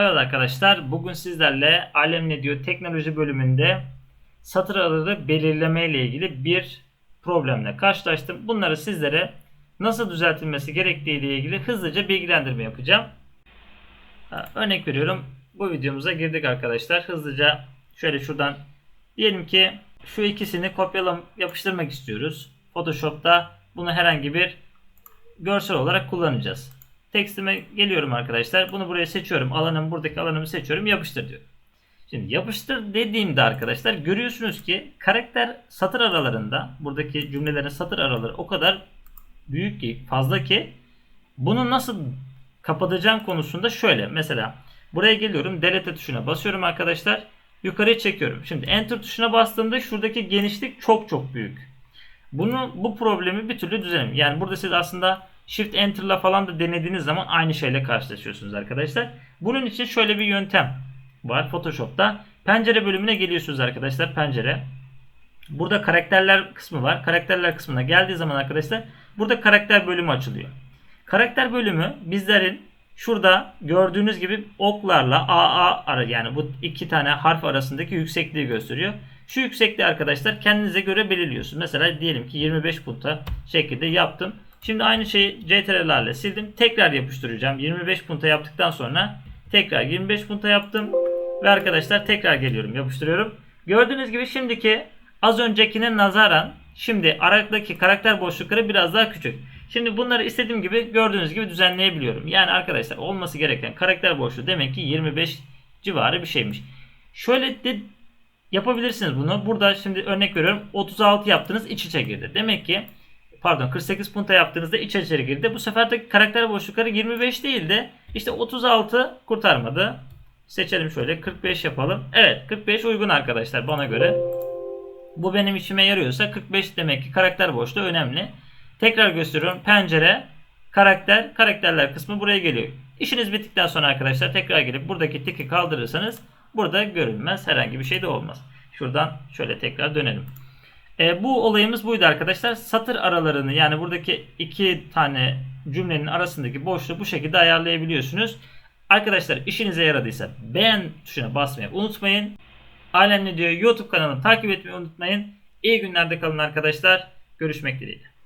Evet arkadaşlar bugün sizlerle Alem Ne Diyor teknoloji bölümünde satır araları belirleme ile ilgili bir problemle karşılaştım. Bunları sizlere nasıl düzeltilmesi gerektiği ile ilgili hızlıca bilgilendirme yapacağım. Örnek veriyorum bu videomuza girdik arkadaşlar. Hızlıca şöyle şuradan diyelim ki şu ikisini kopyalam yapıştırmak istiyoruz. Photoshop'ta bunu herhangi bir görsel olarak kullanacağız. Tekstime geliyorum arkadaşlar. Bunu buraya seçiyorum. Alanım buradaki alanımı seçiyorum. Yapıştır diyorum. Şimdi yapıştır dediğimde arkadaşlar görüyorsunuz ki karakter satır aralarında buradaki cümlelerin satır araları o kadar büyük ki fazla ki bunu nasıl kapatacağım konusunda şöyle mesela buraya geliyorum delete tuşuna basıyorum arkadaşlar yukarıya çekiyorum. Şimdi enter tuşuna bastığımda şuradaki genişlik çok çok büyük. Bunu bu problemi bir türlü düzelim. Yani burada siz aslında Shift Enter'la falan da denediğiniz zaman aynı şeyle karşılaşıyorsunuz arkadaşlar. Bunun için şöyle bir yöntem var Photoshop'ta. Pencere bölümüne geliyorsunuz arkadaşlar. Pencere. Burada karakterler kısmı var. Karakterler kısmına geldiği zaman arkadaşlar burada karakter bölümü açılıyor. Karakter bölümü bizlerin şurada gördüğünüz gibi oklarla AA yani bu iki tane harf arasındaki yüksekliği gösteriyor. Şu yüksekliği arkadaşlar kendinize göre belirliyorsunuz. Mesela diyelim ki 25 punta şekilde yaptım. Şimdi aynı şeyi CTRL'lerle sildim. Tekrar yapıştıracağım. 25 punta yaptıktan sonra tekrar 25 punta yaptım. Ve arkadaşlar tekrar geliyorum yapıştırıyorum. Gördüğünüz gibi şimdiki az öncekine nazaran şimdi aradaki karakter boşlukları biraz daha küçük. Şimdi bunları istediğim gibi gördüğünüz gibi düzenleyebiliyorum. Yani arkadaşlar olması gereken karakter boşluğu demek ki 25 civarı bir şeymiş. Şöyle de yapabilirsiniz bunu. Burada şimdi örnek veriyorum 36 yaptınız iç içe girdi. Demek ki pardon 48 punta yaptığınızda iç içe girdi. Bu sefer de karakter boşlukları 25 değil de işte 36 kurtarmadı. Seçelim şöyle 45 yapalım. Evet 45 uygun arkadaşlar bana göre. Bu benim işime yarıyorsa 45 demek ki karakter boşluğu önemli. Tekrar gösteriyorum. Pencere, karakter, karakterler kısmı buraya geliyor. İşiniz bittikten sonra arkadaşlar tekrar gelip buradaki tiki kaldırırsanız burada görünmez herhangi bir şey de olmaz. Şuradan şöyle tekrar dönelim. E, bu olayımız buydu arkadaşlar. Satır aralarını yani buradaki iki tane cümlenin arasındaki boşluğu bu şekilde ayarlayabiliyorsunuz. Arkadaşlar işinize yaradıysa beğen tuşuna basmayı unutmayın. Alemli diyor YouTube kanalını takip etmeyi unutmayın. İyi günlerde kalın arkadaşlar. Görüşmek dileğiyle.